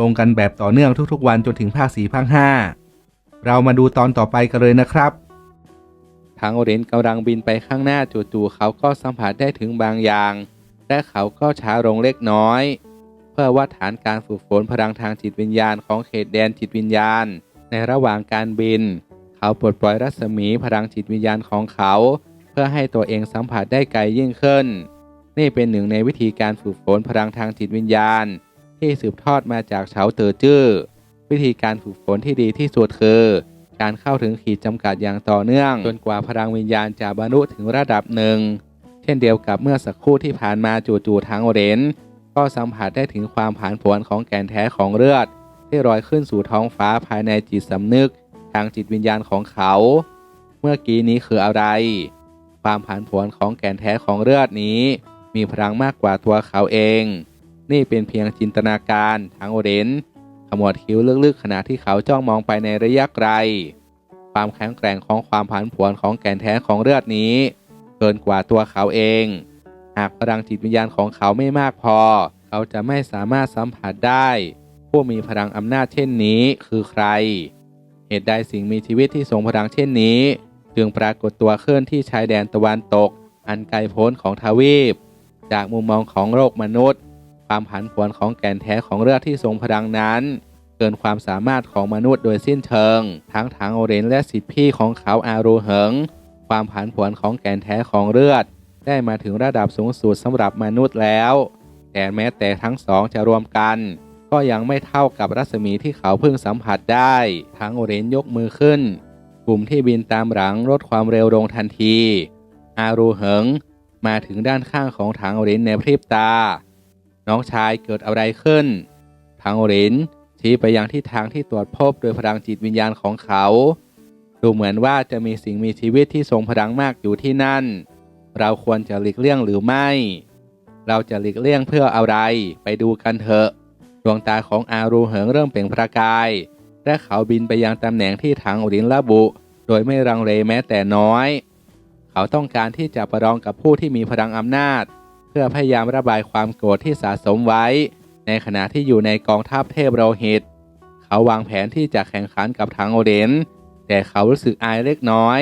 ลงกันแบบต่อเนื่องทุกๆ วันจนถึงภาคสี่ภาคห้าเรามาดูตอนต่อไปกันเลยนะครับทางโอเรนกำลังบินไปข้างหน้าจู่ๆเขาก็สัมผัสได้ถึงบางอย่าง และเขาก็ช้าลงเล็กน้อย เพื่อวัดฐานการฝึกฝนพลังทางจิตวิญญาณของเขตแดนจิตวิญญาณ ในระหว่างการบิน เขาปลดปล่อยรัศมีพลังจิตวิญญาณของเขา เพื่อให้ตัวเองสัมผัสได้ไกลยิ่งขึ้น นี่เป็นหนึ่งในวิธีการฝึกฝนพลังทางจิตวิญญาณ ที่สืบทอดมาจากเฉาเตอจื้อ วิธีการฝึกฝนที่ดีที่สุดคือ การเข้าถึงขีดจำกัดอย่างต่อเนื่อง จนกว่าพลังวิญญาณจะบรรลุถึงระดับหนึ่ง เช่นเดียวกับเมื่อสักครู่ที่ผ่านมาจู่ๆทางโอเรนก็สัมผัสได้ถึงความผานผวนของแก่นแท้ของเลือด ที่ลอยขึ้นสู่ท้องฟ้าภายในจิตสำนึก ทางจิตวิญญาณของเขา เมื่อกี้นี้คืออะไร ความผันผวนของแก่นแท้ของเลือดนี้ มีพลังมากกว่าตัวเขาเอง นี่เป็นเพียงจินตนาการทางโอเรนขมวดคิ้วลึกๆ ขณะที่เขาจ้องมองไปในระยะไกล ความแข็งแกร่งของความผันผวนของแก่นแท้ของเลือดนี้ เกินกว่าตัวเขาเอง หากพลังจิตวิญญาณของเขาไม่มากพอ เขาจะไม่สามารถสัมผัสได้ ผู้มีพลังอำนาจเช่นนี้คือใคร เหตุใดสิ่งมีชีวิตที่ทรงพลังเช่นนี้ จึงปรากฏตัวขึ้นที่ชายแดนตะวันตก อันไกลโพ้นของทวีป จากมุมมองของโลกมนุษย์ ความผันผวนของแก่นแท้ของเลือดที่ทรงพลังนั้น เกินความสามารถของมนุษย์โดยสิ้นเชิง ทั้งทางโอเรนและสิทธิพี่ของเขาอารูเหิง ความผันผวนของแก่นแท้ของเลือด ได้มาถึงระดับสูงสุดสำหรับมนุษย์แล้ว แต่แม้แต่ทั้งสองจะรวมกัน ก็ยังไม่เท่ากับรัศมีที่เขาเพิ่งสัมผัสได้ ทั้งโอเรนยกมือขึ้น กลุ่มที่บินตามหลังลดความเร็วลงทันที อารูเหิงมาถึงด้านข้างของถังโอเรนในพริบตา น้องชายเกิดอะไรขึ้นถังโอเรนชี้ไปยังที่ทางที่ตรวจพบโดยพลังจิตวิญญาณของเขา ดูเหมือนว่าจะมีสิ่งมีชีวิตที่ทรงพลังมากอยู่ที่นั่น เราควรจะหลีกเลี่ยงหรือไม่ เราจะหลีกเลี่ยงเพื่ออะไร ไปดูกันเถอะ ดวงตาของอารูเหิงเริ่มเปล่งประกาย และเขาบินไปยังตำแหน่งที่ถังโอรินระบุ โดยไม่รังเลแม้แต่น้อย เขาต้องการที่จะประลองกับผู้ที่มีพลังอำนาจ เพื่อพยายามระบายความโกรธที่สะสมไว้ ในขณะที่อยู่ในกองทัพเทพโรหิต เขาวางแผนที่จะแข่งขันกับถังโอเรนแต่เขารู้สึกอายเล็กน้อย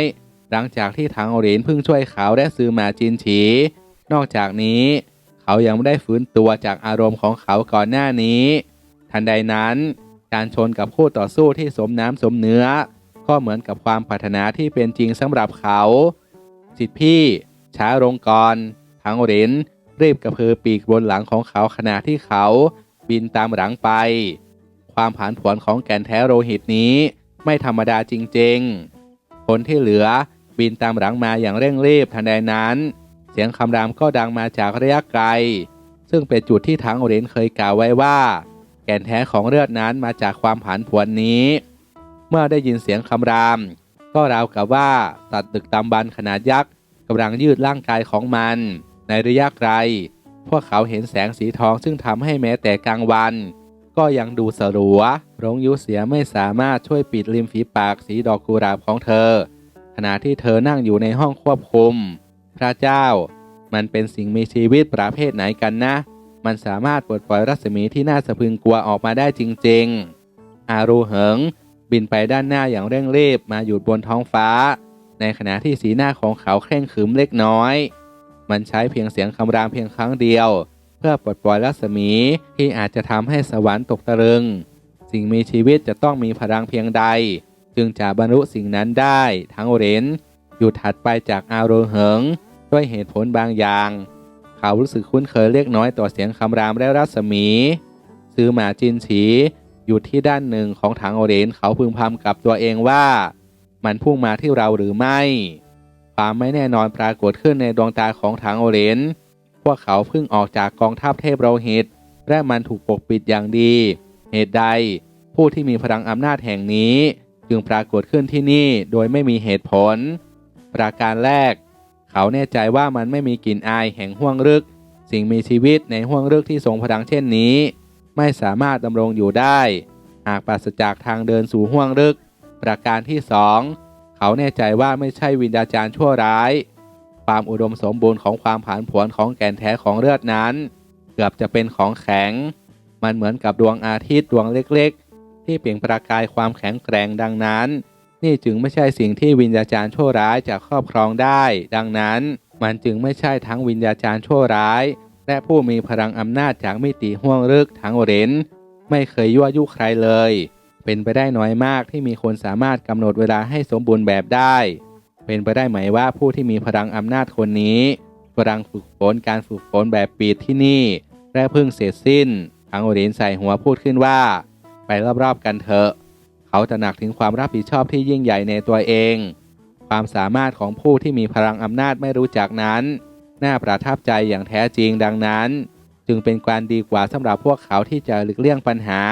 หลังจากที่ถังโอเรนเพิ่งช่วยเขาและซื้อมาจินฉี นอกจากนี้ เขายังไม่ได้ฟื้นตัวจากอารมณ์ของเขาก่อนหน้านี้ ทันใดนั้น การชนกับคู่ต่อสู้ที่สมน้ำสมเนื้อ ก็เหมือนกับความปรารถนาที่เป็นจริงสำหรับเขา สิทธิพี่ ช้าลงก่อนทั้งโอเรน รีบกระพือปีกบนหลังของเขาขณะที่เขาบินตามหลังไป ความผานผวนของแก่นแท้โลหิตนี้ ไม่ธรรมดาจริงๆ คนที่เหลือบินตามหลังมาอย่างเร่งรีบทันใดนั้น เสียงคำรามก็ดังมาจากระยะไกล ซึ่งเป็นจุดที่ทั้งโอเรนเคยกล่าวไว้ว่า แก่นแท้ของเลือดนั้นมาจากความผันผวนนี้ เมื่อได้ยินเสียงคำราม ก็ราวกับว่าสัตว์ตึกตำบันขนาดยักษ์กำลังยืดร่างกายของมัน ในระยะไกล พวกเขาเห็นแสงสีทองซึ่งทำให้แม้แต่กลางวัน ก็ยังดูสลัวรงยุเสียไม่สามารถช่วยปิดริมฝีปากสีดอกกุหลาบของเธอ ขณะที่เธอนั่งอยู่ในห้องควบคุม พระเจ้า มันเป็นสิ่งมีชีวิตประเภทไหนกันนะ มันสามารถปลดปล่อยรัศมีที่น่าสะพึงกลัวออกมาได้จริงๆ อารูเหิง บินไปด้านหน้าอย่างเร่งรีบมาหยุดบนท้องฟ้า ในขณะที่สีหน้าของเขาเคร่งขรึมเล็กน้อย มันใช้เพียงเสียงคำรามเพียงครั้งเดียว เพื่อปลดปล่อยรัศมีที่อาจจะทำให้สวรรค์ตกตะลึง สิ่งมีชีวิตจะต้องมีพลังเพียงใด จึงจะบรรลุสิ่งนั้นได้ทั้งโอเรนอยู่ถัดไปจากอาโรเหิง ด้วยเหตุผลบางอย่าง เขารู้สึกคุ้นเคยเล็กน้อยต่อเสียงคำรามและรัศมีซื้อหมาจินฉีอยู่ที่ด้านหนึ่งของถังโอเรนเขาพึงพำกับตัวเองว่า มันพุ่งมาที่เราหรือไม่ ความไม่แน่นอนปรากฏขึ้นในดวงตาของถังโอเรน พวกเขาเพิ่งออกจากกองทัพเทพโรหิต และมันถูกปกปิดอย่างดี เหตุใด ผู้ที่มีพลังอำนาจแห่งนี้ จึงปรากฏขึ้นที่นี่โดยไม่มีเหตุผล ประการแรก เขาแน่ใจว่ามันไม่มีกลิ่นอายแห่งห้วงลึก สิ่งมีชีวิตในห้วงลึกที่ทรงพลังเช่นนี้ ไม่สามารถดำรงอยู่ได้ หากปราศจากทางเดินสู่ห้วงลึก ประการที่สอง เขาแน่ใจว่าไม่ใช่วิญญาจารย์ชั่วร้าย ความอุดมสมบูรณ์ของความผันผวนของแก่นแท้ของเลือดนั้น เกือบจะเป็นของแข็ง มันเหมือนกับดวงอาทิตย์ดวงเล็กๆ ที่เปล่งประกายความแข็งแกร่งดังนั้น นี่จึงไม่ใช่สิ่งที่วิญญาจารย์ชั่วร้ายจะครอบครองได้ ดังนั้น มันจึงไม่ใช่ทั้งวิญญาจารย์ชั่วร้าย และผู้มีพลังอำนาจจากมิติห้วงลึกทั้งเรนไม่เคยยั่วยุใครเลย เป็นไปได้น้อยมากที่มีคนสามารถกำหนดเวลาให้สมบูรณ์แบบได้ เป็นไปได้ไหมว่าผู้ที่มีพลังอำนาจคนนี้กำลังฝึกฝนการฝึกฝนแบบปิดที่นี่และเพิ่งเสร็จสิ้นทางโอรินใส่หัวพูดขึ้นว่า ไปรอบๆกันเถอะ เขาตระหนักถึงความรับผิดชอบที่ยิ่งใหญ่ในตัวเอง ความสามารถของผู้ที่มีพลังอำนาจไม่รู้จักนั้น น่าประทับใจอย่างแท้จริงดังนั้น จึงเป็นการดีกว่าสำหรับพวกเขาที่จะหลีกเลี่ยงปัญหา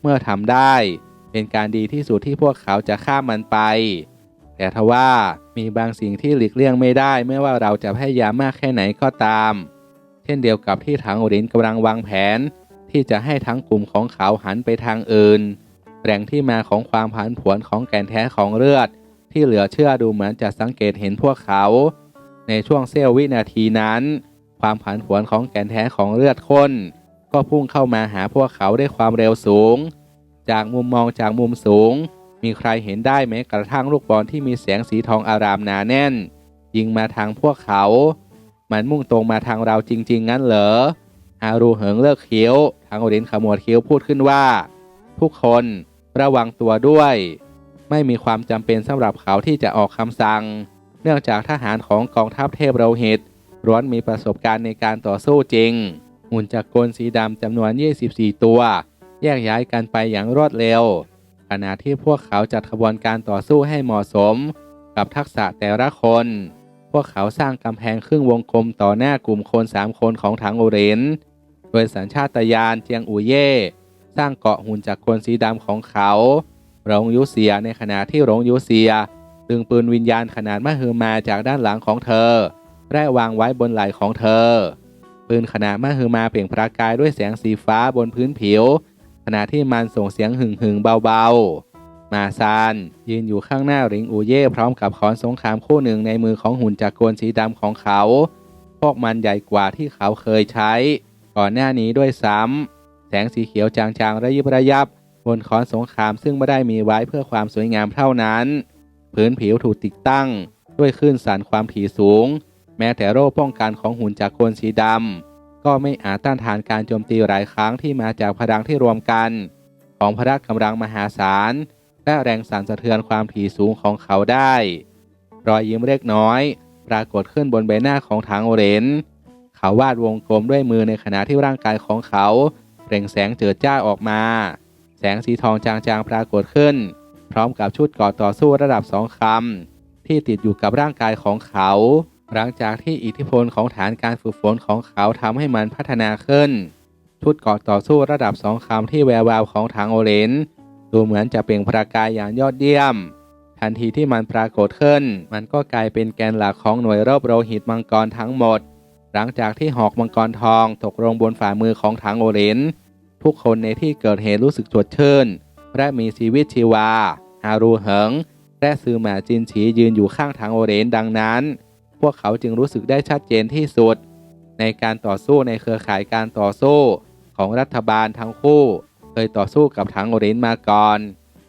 เมื่อทำได้ เป็นการดีที่สุดที่พวกเขาจะข้ามมันไป แต่ทว่ามีบางสิ่งที่หลีกเลี่ยงไม่ได้ไม่ว่าเราจะพยายามมากแค่ไหนก็ตาม เช่นเดียวกับที่ถังโอรินกำลังวางแผน ที่จะให้ทั้งกลุ่มของเขาหันไปทางอื่น แหล่งที่มาของความผันผวนของแก่นแท้ของเลือด ที่เหลือเชื่อดูเหมือนจะสังเกตเห็นพวกเขา ในช่วงเสี้ยววินาทีนั้น ความผันผวนของแก่นแท้ของเลือดข้นก็พุ่งเข้ามาหาพวกเขาด้วยความเร็วสูง จากมุมมองจากมุมสูง มีใครเห็นได้ไหมกระทั่งลูกบอลที่มีแสงสีทองอารามหนาแน่น ยิงมาทางพวกเขา มันมุ่งตรงมาทางเราจริง ๆ งั้นเหรอฮารูเหิงเลิกเคี้ยวทางโอรินขมวดเคี้ยวพูดขึ้นว่า ทุกคนระวังตัวด้วย ไม่มีความจำเป็นสำหรับเขาที่จะออกคำสั่ง เนื่องจากทหารของกองทัพเทพเราหิตร้วนมีประสบการณ์ในการต่อสู้จริงหุ่นจักรกลสีดำจำนวน 24 ตัว แยกย้ายกันไปอย่างรวดเร็ว ขณะที่พวกเขาจัดขบวนการต่อสู้ให้เหมาะสม กับทักษะแต่ละคน พวกเขาสร้างกำแพงครึ่งวงกลมต่อหน้ากลุ่มคนสามคนของถังโอเรนโดยสัญชาตญาณเจียงอูเย่สร้างเกาะหุ่นจากคนสีดำของเขาหลงยูเซียในขณะที่หลงยูเซียดึงปืนวิญญาณขนาดมหึมาจากด้านหลังของเธอและวางไว้บนไหล่ของเธอ ปืนขนาดมหึมาเปล่งประกายด้วยแสงสีฟ้าบนพื้นผิว ขณะที่มันส่งเสียงหึ่งหึงๆเบาๆ มาซานยืนอยู่ข้างหน้าริงอูเย่พร้อมกับขอนสงครามคู่หนึ่งในมือของหุ่นจากรกลสีดำของเขา พวกมันใหญ่กว่าที่เขาเคยใช้ ก่อนหน้านี้ด้วยซ้ำแสงสีเขียวจางๆระยิบระยับบนขอนสงครามซึ่งไม่ได้มีไว้เพื่อความสวยงามเท่านั้น พื้นผิวถูกติดตั้ง ด้วยคลื่นสั่นความถี่สูง แม้แต่โร่ป้องกันของหุ่นจากรกลสีดำ ก็ไม่อาจต้านทานการโจมตีหลายครั้งที่มาจากพลังที่รวมกัน ของพละกำลังมหาศาล และแรงสั่นสะเทือนความถี่สูงของเขาได้ รอยยิ้มเล็กน้อย ปรากฏขึ้นบนใบหน้าของทางโอเรน เขาวาดวงกลมด้วยมือในขณะที่ร่างกายของเขาเปล่งแสงเจิดจ้าออกมา แสงสีทองจางๆปรากฏขึ้น พร้อมกับชุดก่อต่อสู้ระดับสองคำที่ติดอยู่กับร่างกายของเขา หลังจากที่อิทธิพลของฐานการฝึกฝนของเขาทำให้มันพัฒนาขึ้น ชุดเกาะต่อสู้ระดับสองคำที่แวววาวของทางโอเรนดูเหมือนจะเปล่งประกายอย่างยอดเยี่ยม ทันทีที่มันปรากฏขึ้น มันก็กลายเป็นแกนหลักของหน่วยรบโลหิตมังกรทั้งหมด หลังจากที่หอกมังกรทองตกลงบนฝ่ามือของถังโอเรนทุกคนในที่เกิดเหตุรู้สึกสดชื่นและมีชีวิตชีวาฮารูเหิงและซือหมาจินฉียืนอยู่ข้างถังโอเรนดังนั้น พวกเขาจึงรู้สึกได้ชัดเจนที่สุด ในการต่อสู้ในเครือข่ายการต่อสู้ของรัฐบาลทั้งคู่ เคยต่อสู้กับถังโอเรนมาก่อน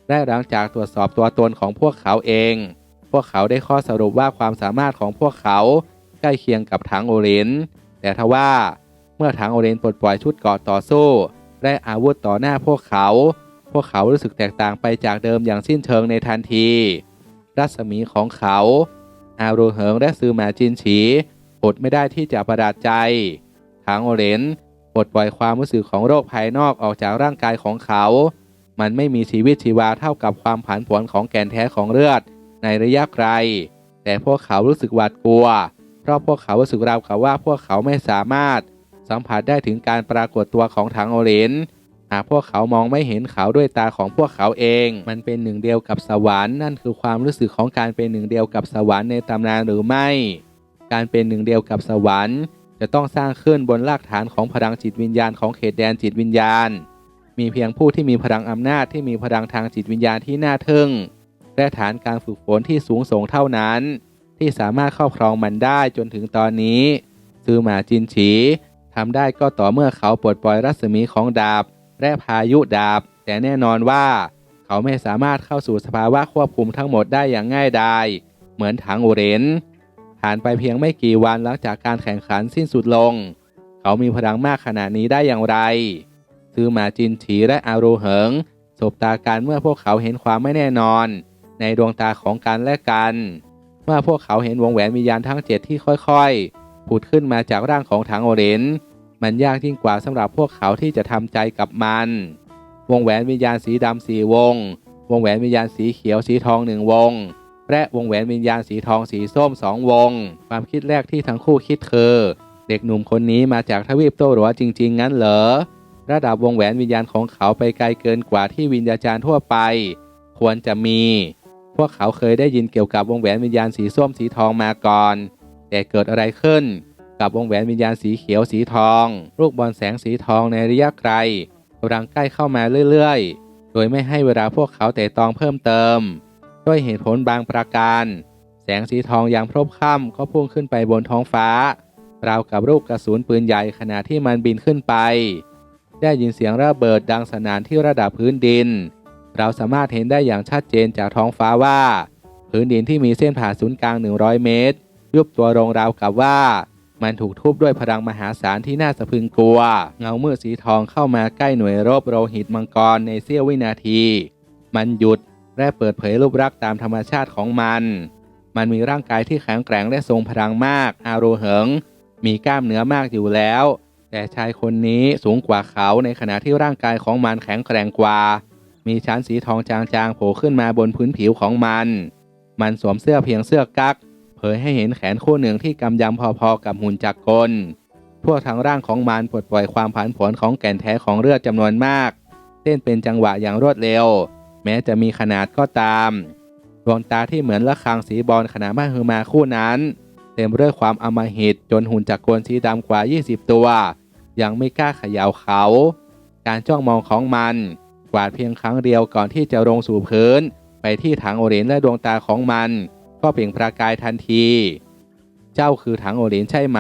และหลังจากตรวจสอบตัวตนของพวกเขาเอง พวกเขาได้ข้อสรุปว่าความสามารถของพวกเขาใกล้เคียงกับถังโอเรนแต่ทว่าเมื่อถังโอเรนปลดปล่อยชุดเกาะต่อสู้ และอาวุธต่อหน้าพวกเขา พวกเขารู้สึกแตกต่างไปจากเดิมอย่างสิ้นเชิงในทันที รัศมีของเขา อารูเหิงและซือหมาจินฉีอดไม่ได้ที่จะประหลาดใจถังโอเรนปลดปล่อยความรู้สึกของโรคภายนอกออกจากร่างกายของเขา มันไม่มีชีวิตชีวาเท่ากับความผันผวนของแกนแท้ของเลือด ในระยะไกล แต่พวกเขารู้สึกหวาดกลัว เพราะพวกเขารู้สึกราวกับว่าพวกเขาไม่สามารถ สัมผัสได้ถึงการปรากฏตัวของถังโอเรน หากพวกเขามองไม่เห็นเขาด้วยตาของพวกเขาเอง มันเป็นหนึ่งเดียวกับสวรรค์นั่นคือความรู้สึกของการเป็นหนึ่งเดียวกับสวรรค์ในตำนานหรือไม่ การเป็นหนึ่งเดียวกับสวรรค์ จะต้องสร้างขึ้นบนรากฐานของพลังจิตวิญญาณของเขตแดนจิตวิญญาณ มีเพียงผู้ที่มีพลังอำนาจที่มีพลังทางจิตวิญญาณที่น่าทึ่งและฐานการฝึกฝนที่สูงส่งเท่านั้น ที่สามารถครอบครองมันได้จนถึงตอนนี้ซือหมาจินฉีทำได้ก็ต่อเมื่อเขาปลดปล่อยรัศมีของดาบ และพายุดาบ แต่แน่นอนว่า เขาไม่สามารถเข้าสู่สภาวะควบคุมทั้งหมดได้อย่างง่ายดายเหมือนถังโอเรนผ่านไปเพียงไม่กี่วันหลังจากการแข่งขันสิ้นสุดลง เขามีพลังมากขนาดนี้ได้อย่างไร ซือมาจินฉีและอารูเหิงสบตากันเมื่อพวกเขาเห็นความไม่แน่นอน ในดวงตาของกันและกัน เมื่อพวกเขาเห็นวงแหวนวิญญาณทั้งเจ็ดที่ค่อยๆผุดขึ้นมาจากร่างของถังโอเรน มันยากยิ่งกว่าสำหรับพวกเขาที่จะทำใจกับมัน วงแหวนวิญญาณสีดำสี่วง วงแหวนวิญญาณสีเขียวสีทองหนึ่งวง และวงแหวนวิญญาณสีทองสีส้มสองวง ความคิดแรกที่ทั้งคู่คิดคือเด็กหนุ่มคนนี้มาจากทวีปโตหรัวจริง ๆ งั้นเหรอ ระดับวงแหวนวิญญาณของเขาไปไกลเกินกว่าที่วิญญาจารย์ทั่วไป ควรจะมี พวกเขาเคยได้ยินเกี่ยวกับวงแหวนวิญญาณสีส้มสีทองมาก่อน แต่เกิดอะไรขึ้น กับวงแหวนวิญญาณสีเขียวสีทอง ลูกบอลแสงสีทองในระยะไกลกำลังใกล้เข้ามาเรื่อยๆ โดยไม่ให้เวลาพวกเขาแต่ตองเพิ่มเติม ด้วยเหตุผลบางประการ แสงสีทองอย่างพรบค่ำก็พุ่งขึ้นไปบนท้องฟ้าราวกับลูกกระสุนปืนใหญ่ขณะที่มันบินขึ้นไป ได้ยินเสียงระเบิดดังสนานที่ระดับพื้นดิน เราสามารถเห็นได้อย่างชัดเจนจากท้องฟ้าว่า พื้นดินที่มีเส้นผ่าศูนย์กลาง 100 เมตร ยุบตัวลงราวกับว่า มันถูกทุบด้วยพลังมหาศาลที่น่าสะพึงกลัว เงามืดสีทองเข้ามาใกล้หน่วยรบโลหิตมังกรในเสี้ยววินาที มันหยุดและเปิดเผยรูปลักษณ์ตามธรรมชาติของมัน มันมีร่างกายที่แข็งแกร่งและทรงพลังมาก อาโรเหิง มีกล้ามเนื้อมากอยู่แล้ว แต่ชายคนนี้สูงกว่าเขาในขณะที่ร่างกายของมันแข็งแกร่งกว่า มีชั้นสีทองจางๆโผล่ขึ้นมาบนพื้นผิวของมัน มันสวมเสื้อเพียงเสื้อกั๊ก เผยให้เห็นแขนคู่หนึ่งที่กำยำพอๆกับหุ่นจักรกลทั่วทั้งร่างของมันปลดปล่อยความผันผวนของแก่นแท้ของเลือดจำนวนมากเต้นเป็นจังหวะอย่างรวดเร็ว แม้จะมีขนาดก็ตามดวงตาที่เหมือนระฆังสีบอลขนาดมหึมาคู่นั้น เต็มด้วยความอมหิตจนหุ่นจักรกลสีดำกว่า 20 ตัว ยังไม่กล้าขย่าเขา การจ้องมองของมัน กวาดเพียงครั้งเดียวก่อนที่จะลงสู่พื้น ไปที่ถังโอเรนและดวงตาของมัน ก็เปล่งประกายทันที เจ้าคือถังโอเรนใช่ไหม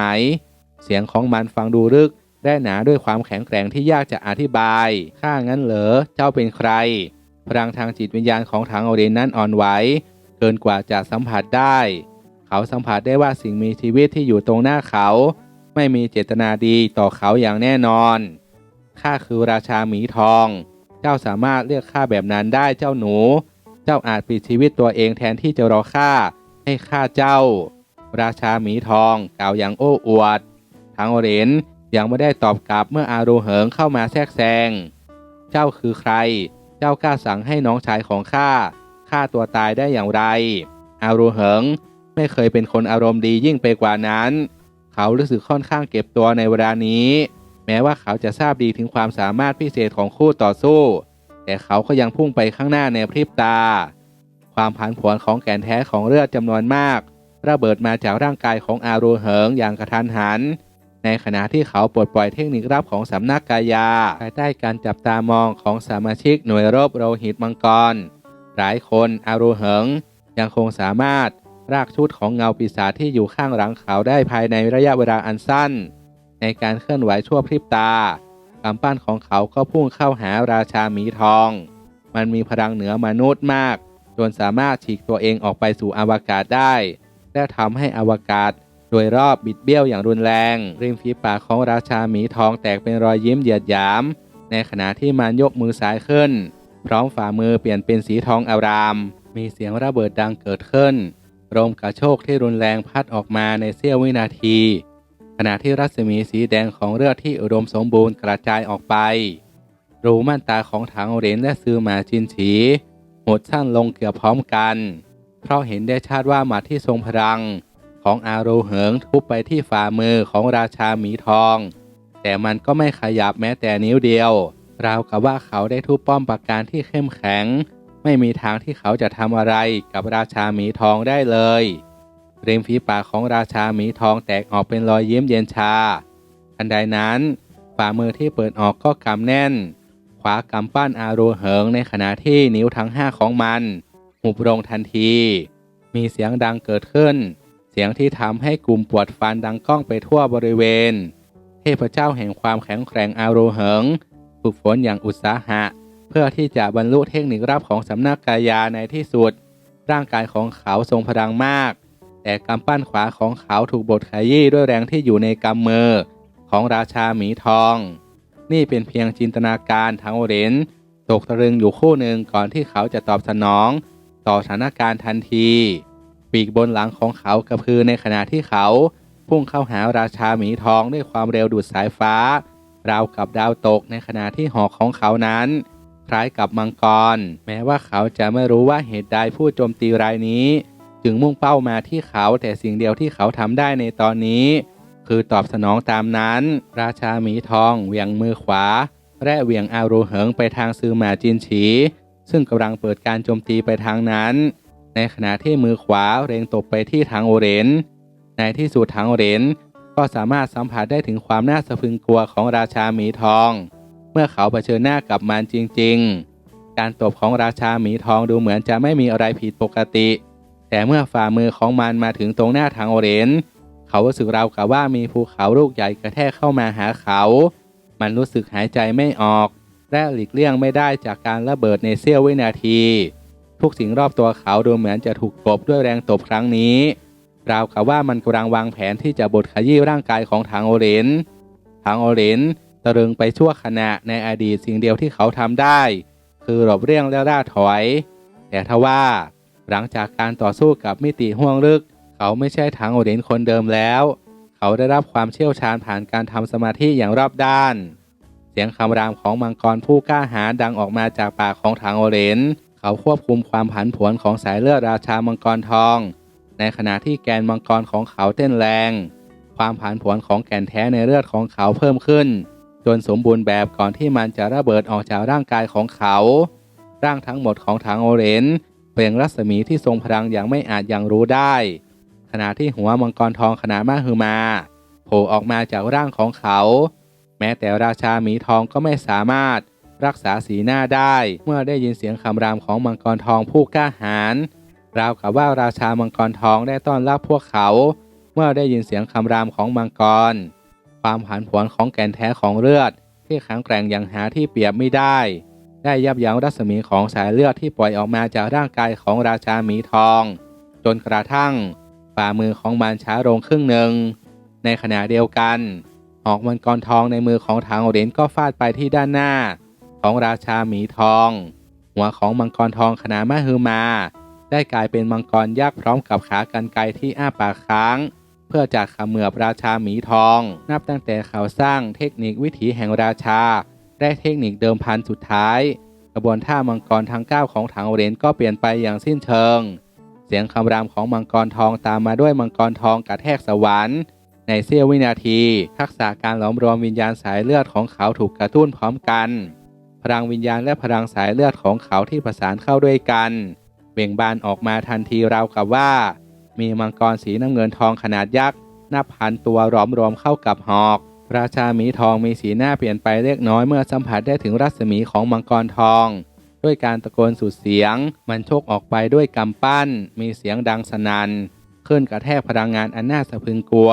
เสียงของมันฟังดูลึกและหนาด้วยความแข็งแกร่งที่ยากจะอธิบาย ข้างั้นเหรอ เจ้าเป็นใคร พลังทางจิตวิญญาณของถังโอเรนนั้นอ่อนไหว เกินกว่าจะสัมผัสได้ เขาสัมผัสได้ว่าสิ่งมีชีวิตที่อยู่ตรงหน้าเขา ไม่มีเจตนาดีต่อเขาอย่างแน่นอน ข้าคือราชาหมีทอง เจ้าสามารถเรียกข้าแบบนั้นได้เจ้าหนู เจ้าอาจปิดชีวิตตัวเองแทนที่จะรอข้าให้ข้าเจ้า ราชาหมีทองกล่าวอย่างโอ้อวด ทางโอเรนยังไม่ได้ตอบกลับเมื่ออารูเหิงเข้ามาแทรกแซง เจ้าคือใคร เจ้ากล้าสั่งให้น้องชายของข้าฆ่าตัวตายได้อย่างไร อารูเหิงไม่เคยเป็นคนอารมณ์ดียิ่งไปกว่านั้น เขารู้สึกค่อนข้างเก็บตัวในเวลานี้ แม้ว่าเขาจะทราบดีถึงความสามารถพิเศษของคู่ต่อสู้ แต่เขาก็ยังพุ่งไปข้างหน้าในพริบตา ความผันผวนของแก่นแท้ของเลือดจำนวนมาก ระเบิดมาจากร่างกายของอารูเหิงอย่างกระทันหัน ในขณะที่เขาปลดปล่อยเทคนิคลับของสำนักกายา ภายใต้การจับตามองของสมาชิกหน่วยรบโลหิตมังกร หลายคนอารูเหิงยังคงสามารถรากชุดของเงาปีศาจที่อยู่ข้างหลังเขาได้ภายในระยะเวลาอันสั้น ในการเคลื่อนไหวชั่วพริบตา กำปั้นของเขาก็พุ่งเข้าหาราชาหมีทอง มันมีพลังเหนือมนุษย์มาก จนสามารถฉีกตัวเองออกไปสู่อวกาศได้ และทำให้อวกาศโดยรอบบิดเบี้ยวอย่างรุนแรง ริมฝีปากของราชาหมีทองแตกเป็นรอยยิ้มเหยียดหยาม ในขณะที่มันยกมือซ้ายขึ้น พร้อมฝ่ามือเปลี่ยนเป็นสีทองอาราม มีเสียงระเบิดดังเกิดขึ้นลมกระโชกที่รุนแรงพัดออกมาในเสี้ยววินาที ณะที่รัศมีสีแดงของเลือดที่อุดมสมบูรณ์กระจายออกไป รูม่านตาของถังเหรนและซือหมาจินฉีหดสั้นลงเกือบพร้อมกัน เพราะเห็นได้ชัดว่าหมัดที่ทรงพลัง ของอาโรเหิงทุบไปที่ฝ่ามือของราชาหมีทอง แต่มันก็ไม่ขยับแม้แต่นิ้วเดียว ราวกับว่าเขาได้ทุบป้อมปราการที่เข้มแข็ง ไม่มีทางที่เขาจะทำอะไรกับราชาหมีทองได้เลย ริมฝีปากของราชาหมีทองแตกออกเป็นรอยยิ้มเย็นชา ทันใดนั้น ฝ่ามือที่เปิดออกก็กำแน่น ขวากำปั้นอารูเหิงในขณะที่นิ้วทั้งห้าของมันหุบลงทันที มีเสียงดังเกิดขึ้น เสียงที่ทำให้กลุ่มปวดฟันดังก้องไปทั่วบริเวณ เทพเจ้าแห่งความแข็งแกร่งอารูเหิงฝึกฝนอย่างอุตสาหะ เพื่อที่จะบรรลุเทคนิครับของสำนักกายาในที่สุด ร่างกายของเขาทรงพลังมาก แต่กำปั้นขวาของเขาถูกบดขยี้ด้วยแรงที่อยู่ในกำมือของราชาหมีทอง นี่เป็นเพียงจินตนาการทั้งเรนตกตะลึงอยู่คู่หนึ่งก่อนที่เขาจะตอบสนอง ต่อสถานการณ์ทันที ปีกบนหลังของเขากระพือในขณะที่เขาพุ่งเข้าหาราชาหมีทองด้วยความเร็วดูดสายฟ้า ราวกับดาวตกในขณะที่หอกของเขานั้น คล้ายกับมังกร แม้ว่าเขาจะไม่รู้ว่าเหตุใดผู้โจมตีรายนี้ จึงมุ่งเป้ามาที่เขาแต่สิ่งเดียวที่เขาทำได้ในตอนนี้ คือตอบสนองตามนั้น ราชาหมีทองเหวี่ยงมือขวา และเหวี่ยงอารูเหิงไปทางซือหมาจินฉี ซึ่งกำลังเปิดการโจมตีไปทางนั้น ในขณะที่มือขวาเร็งตบไปที่ทางโอเรน ในที่สุดทางโอเรนก็สามารถสัมผัสได้ถึงความน่าสะพึงกลัวของราชาหมีทอง เมื่อเขาเผชิญหน้ากับมันจริง ๆ การตบของราชาหมีทองดูเหมือนจะไม่มีอะไรผิดปกติ แต่เมื่อฝ่ามือของมันมาถึงตรงหน้าทางโอเรน เขารู้สึกราวกับว่ามีภูเขาลูกใหญ่กระแทกเข้ามาหาเขา มันรู้สึกหายใจไม่ออก และหลีกเลี่ยงไม่ได้จากการระเบิดในเสี้ยววินาที ทุกสิ่งรอบตัวเขาดูเหมือนจะถูกกบด้วยแรงตบครั้งนี้ ราวกับว่ามันกำลังวางแผนที่จะบดขยี้ร่างกายของทางโอเรน ทางโอเรนตะลึงไปชั่วขณะในอดีตสิ่งเดียวที่เขาทำได้ คือหลบเลี่ยงและล่าถอย แต่ทว่า หลังจากการต่อสู้กับมิติห่วงลึก เขาไม่ใช่ทางโอเรนคนเดิมแล้ว เขาได้รับความเชี่ยวชาญผ่านการทำสมาธิอย่างรอบด้าน เสียงคำรามของมังกรผู้กล้าหาญดังออกมาจากปากของทางโอเรนเขาควบคุมความผันผวนของสายเลือดราชามังกรทอง ในขณะที่แกนมังกรของเขาเต้นแรง ความผันผวนของแกนแท้ในเลือดของเขาเพิ่มขึ้น จนสมบูรณ์แบบก่อนที่มันจะระเบิดออกจากร่างกายของเขา ร่างทั้งหมดของทางโอเรน เปล่งรัศมีที่ทรงพลังอย่างไม่อาจยังรู้ได้ ขณะที่หัวมังกรทองขนาดมากฮือมาโผล่ออกมาจากร่างของเขา แม้แต่ราชาหมีทองก็ไม่สามารถรักษาสีหน้าได้ เมื่อได้ยินเสียงคำรามของมังกรทองผู้กล้าหาญราวกับว่าราชามังกรทองได้ต้อนรับพวกเขา เมื่อได้ยินเสียงคำรามของมังกร ความผันผวนของแก่นแท้ของเลือด ที่แข็งแกร่งอย่างหาที่เปรียบไม่ได้ ได้ยับยั้งรัศมีของสายเลือดที่ปล่อยออกมาจากร่างกายของราชาหมีทอง จนกระทั่งฝ่ามือของมันช้าลงครึ่งหนึ่ง ในขณะเดียวกัน หอกมังกรทองในมือของทางเหรียญก็ฟาดไปที่ด้านหน้า ของราชาหมีทอง หัวของมังกรทองขนาดมหึมา ได้กลายเป็นมังกรยักษ์พร้อมกับขากันไกรที่อ้าปากค้างเพื่อจากขมือบราชาหมีทอง นับตั้งแต่เขาสร้างเทคนิควิถีแห่งราชา ได้เทคนิคเดิมพันสุดท้าย กระบวนท่ามังกรทั้ง 9 ของถังเรนก็เปลี่ยนไปอย่างสิ้นเชิง เสียงคำรามของมังกรทองตามมาด้วยมังกรทองกระแทกสวรรค์ ในเสี้ยววินาที ทักษะการหลอมรวมวิญญาณสายเลือดของเขาถูกกระตุ้นพร้อมกัน พลังวิญญาณและพลังสายเลือดของเขาที่ประสานเข้าด้วยกันเบ่งบานออกมาทันทีราวกับว่า มีมังกรสีน้ำเงินทองขนาดยักษ์นับพันตัวรอมรวมเข้ากับหอก ราชาหมีทองมีสีหน้าเปลี่ยนไปเล็กน้อยเมื่อสัมผัสได้ถึงรัศมีของมังกรทอง ด้วยการตะโกนสุดเสียง มันโชกออกไปด้วยกำปั้น มีเสียงดังสนัน่นขึ้นกระแทกพลังงานอันน่าสะพึงกลัว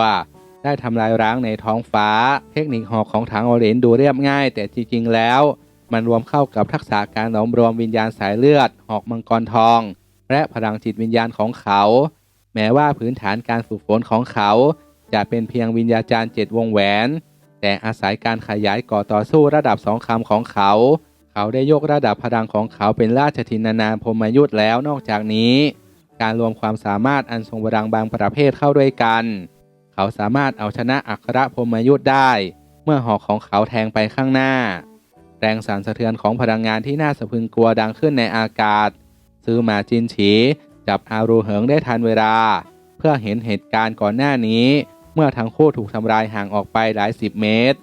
ได้ทำลายร้างในท้องฟ้า เทคนิคหอกของถังโอเรนดูเรียบง่าย แต่จริงๆแล้ว มันรวมเข้ากับทักษะการหลอมรวมวิญญาณสายเลือด หอกมังกรทอง และพลังจิตวิญญาณของเขา แม้ว่าพื้นฐานการฝึกฝนของเขา จะเป็นเพียงวิญญาจารย์เจ็ดวงแหวน แต่อาศัยการขยายก่อต่อสู้ระดับสองคำของเขา เขาได้ยกระดับพลังของเขาเป็นราชทินานาพมยุทธ์แล้วนอกจากนี้ การรวมความสามารถอันทรงพลังบางประเภทเข้าด้วยกัน เขาสามารถเอาชนะอัครพมยุทธ์ได้ เมื่อหอกของเขาแทงไปข้างหน้า แรงสั่นสะเทือนของพลังงานที่น่าสะพึงกลัวดังขึ้นในอากาศ ซื้อมาจินฉีจับอารูเหิงได้ทันเวลา เพื่อเห็นเหตุการณ์ก่อนหน้านี้ มื่อทั้งคู่ถูกทำลายห่างออกไปหลายสิบเมตร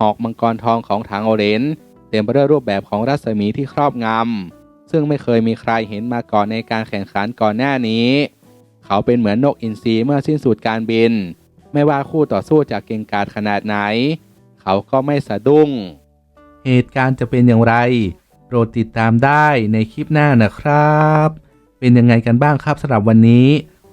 หอกมังกรทองของถังโอเรนเเต็มไปด้วยรูปแบบของรัศมีที่ครอบงำซึ่งไม่เคยมีใครเห็นมาก่อนในการแข่งขันก่อนหน้านี้ เขาเป็นเหมือนนกอินทรีเมื่อสิ้นสุดการบิน ไม่ว่าคู่ต่อสู้จะเก่งกาจขนาดไหน เขาก็ไม่สะดุ้ง เหตุการณ์จะเป็นอย่างไร โปรดติดตามได้ในคลิปหน้านะครับ เป็นยังไงกันบ้างครับสำหรับวันนี้